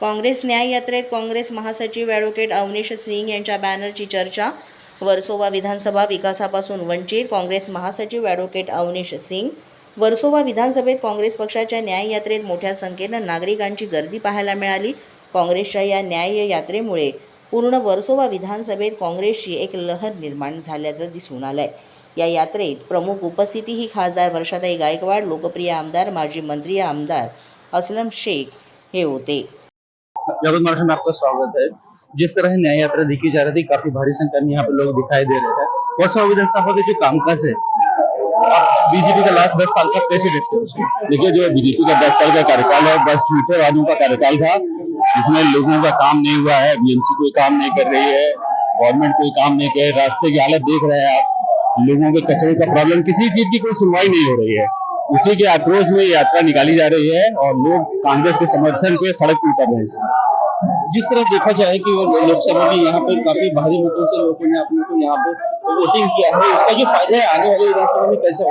काँग्रेस न्याय यात्रेत काँग्रेस महासचिव ॲडव्होकेट अवनीश सिंग यांच्या बॅनरची चर्चा. वर्सोवा विधानसभा विकासापासून वंचित काँग्रेस महासचिव ॲडव्होकेट अवनीश सिंग. वर्सोवा विधानसभेत काँग्रेस पक्षाच्या न्याय यात्रेत मोठ्या संख्येनं नागरिकांची गर्दी पाहायला मिळाली. काँग्रेसच्या या न्याय यात्रेमुळे पूर्ण वर्सोवा विधानसभेत काँग्रेसची एक लहर निर्माण झाल्याचं दिसून आलं आहे या यात्रेत प्रमुख उपस्थिती ही खासदार वर्षाताई गायकवाड लोकप्रिय आमदार माजी मंत्री आमदार असलम शेख हे होते. में आपका स्वागत है जिस तरह न्याय यात्रा देखी जा रही थी काफ़ी भारी संख्या में यहाँ पे लोग दिखाई दे रहे हैं. वर्षा विधानसभा के जो कामकाज है बीजेपी का लास्ट दस साल का कैसे देखते हो देखिए जो बीजेपी का दस साल का कार्यकाल है बस झूठे वादों का कार्यकाल था जिसमें लोगों का काम नहीं हुआ है बीएमसी कोई काम नहीं कर रही है गवर्नमेंट कोई काम नहीं कर रास्ते की हालत देख रहे हैं आप। लोगों के कचरे का प्रॉब्लम किसी चीज़ की कोई सुनवाई नहीं हो रही है। उसी के आक्रोश में यात्रा निकाली जा रही है और लोग कांग्रेस के समर्थन पे सड़क पर उतर रहे हैं। जिस तरह देखा जाए कि वो लोकसभा में यहाँ पे काफ़ी भारी मतों से लोगों ने अपने को यहाँ पे वोटिंग किया है, उसका जो फ़ायदा है आने वाले विधानसभा में कैसा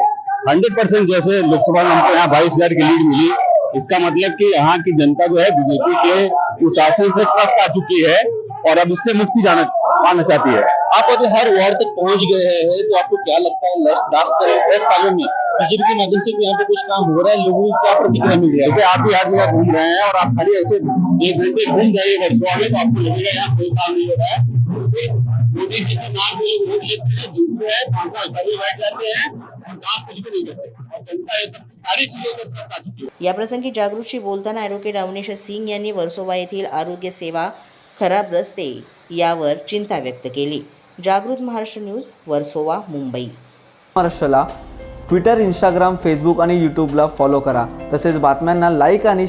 हंड्रेड परसेंट जैसे लोकसभा में हमको यहाँ बाईस हज़ार की लीड मिली। इसका मतलब कि यहाँ की जनता जो है बीजेपी के कुशासन से त्रस्त आ चुकी है और अब उससे मुक्ति जाना, पाना चाहती है। आप अभी हर वार्ड तक पहुँच गए हैं तो आपको क्या लगता है लास्ट दस सालों में बीजेपी के माध्यम से यहाँ पे कुछ काम हो रहा है? लोगों को क्या प्रतिक्रिया मिल रही है? आप भी हर जगह घूम रहे हैं और आप खाली ऐसे एक घंटे घूम जाइए वर्षों में तो आपको लगेगा यहाँ कोई काम नहीं हो रहा है। मोदी जी के नाम पे लोग वोट लेते हैं झूठते हैं पाँच साल घर में बैठ जाते हैं और काम कुछ भी नहीं करते। और जनता ये सब सारी चीज़ों है। याप्रसंगी जागृतशी बोलताना ॲडव्होकेट अवनीश सिंग यांनी वर्सोवा येथील आरोग्य सेवा खराब रस्ते यावर चिंता व्यक्त केली. जागृत महाराष्ट्र न्यूज वर्सोवा मुंबई. महाराष्ट्राला ट्विटर इंस्टाग्राम फेसबुक आणि यूट्यूबला फॉलो करा. तसेच बातम्यांना लाईक आणि